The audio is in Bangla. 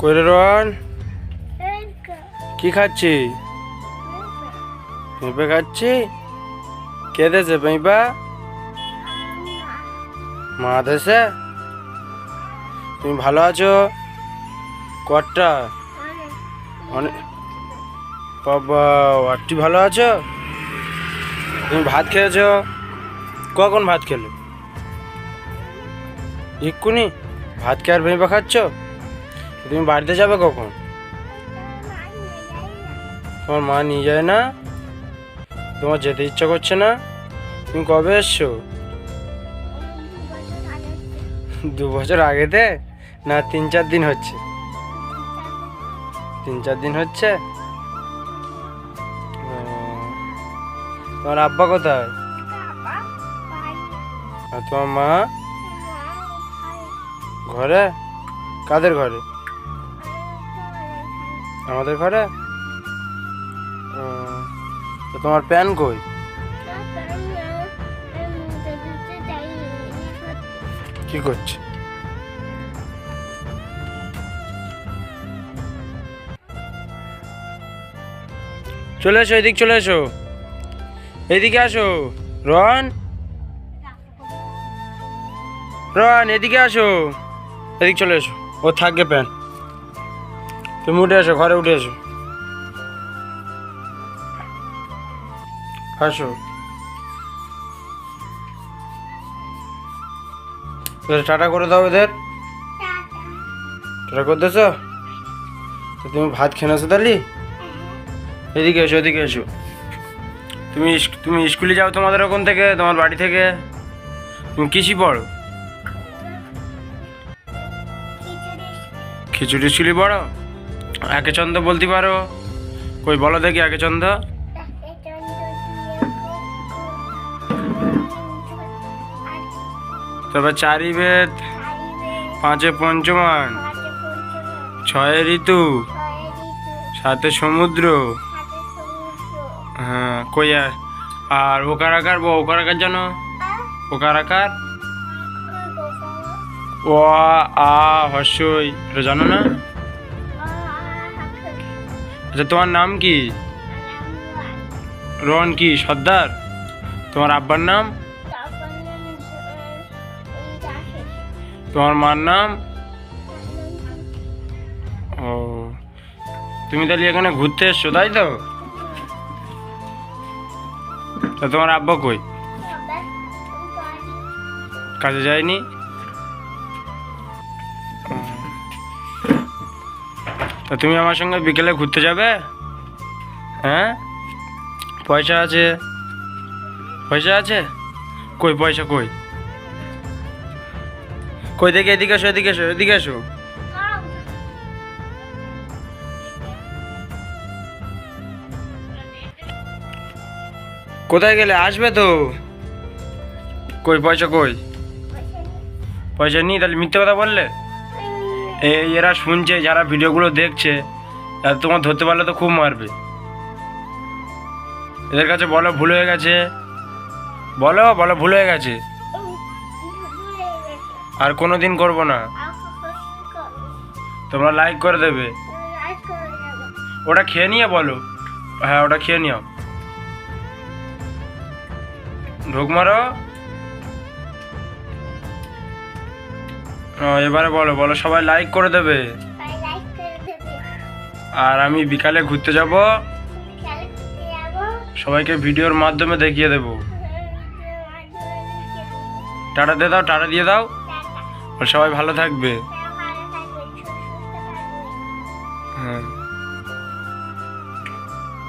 কইরে রন কি খাচ্ছি পেঁপে খাচ্ছি। কে দেছে পেঁপা? মা দেছে? তুমি ভালো আছো? কটা অনেক বাবা আটটি ভালো আছো? তুমি ভাত খেয়েছো? কখন ভাত খেলে? এক্ষুনি ভাত খেয়ে আর ভেঙে খাচ্ছ? তুমি বাড়িতে যাবে কখন? তোমার মা নিয়ে যায় না? তোমার যেতে ইচ্ছা করছে না? তুমি কবে এসছো? দু বছর আগেতে? না, তিন চার দিন হচ্ছে। তিন চার দিন হচ্ছে? তোমার আব্বা কোথায়? আর তোমার মা? ঘরে? কাদের ঘরে? আমাদের ঘরে? তোমার প্যান কই? কি করছে? চলে এসো, এদিক চলে এসো। এদিকে আসো। রন? রন, এদিকে আসো। এদিক চলে এসো। ও থাকবে প্যান। তুমি উঠে এসো ঘরে উঠে আসো। এদের টাটা করে দাও এদের টাটা। করে দিয়েছ? তো তুমি ভাত খেয়ে নেছো তাহলে। এদিকে এসো এদিকে এসো। তুমি তুমি স্কুলে যাও তোমাদের ওখান থেকে, তোমার বাড়ি থেকে। তুমি কিসি পড়ো? খিচুড়ি স্কুলে পড়ো? একে চন্দ বলতে পারো? কই বলো দেখি একে চন্দ তারপর চারি বেদ পাঁচে পঞ্চমান ছয় ঋতু সাথে সমুদ্র। হ্যাঁ কই আর? ওকার আকার ও ওকার আকার জানো? ওকার আকার? ও আ, আ হর্ষই এটা জানো না? আচ্ছা তোমার নাম কি? রন কি, সর্দার? তোমার আব্বার নাম? তোমার মার নাম? ও, তুমি তাহলে এখানে ঘুরতে এসছো, তাই তো? তা তোমার আব্বা কই? কাজে যায়নি? তা তুমি আমার সঙ্গে বিকেলে ঘুরতে যাবে? হ্যাঁ? পয়সা আছে? পয়সা আছে? কই পয়সা কই? কই দেখে এদিকে এসো এদিকে এসো এদিকে এসো। কোথায় গেলে? আসবে তো। কই, পয়সা কই? পয়সা নিই। তাহলে মিথ্যে কথা বললে? এরা শুনছে, যারা ভিডিওগুলো দেখছে তোমার ধরতে পারলে তো খুব মারবে। এদের কাছে বলো ভুল হয়ে গেছে। বলো বলো ভুল হয়ে গেছে। আর কোনো দিন করব না। তোমরা লাইক করে দেবে। ওটা খেয়ে নিয়ে বলো। হ্যাঁ ওটা খেয়ে নিও ঢোক মারো। এবারে বলো বলো সবাই লাইক করে দেবে। আর আমি বিকালে ঘুরতে যাব। সবাইকে ভিডিওর মাধ্যমে দেখিয়ে দেব। টাটা দিয়ে দাও টাটা দিয়ে দাও। সবাই ভালো থাকবে।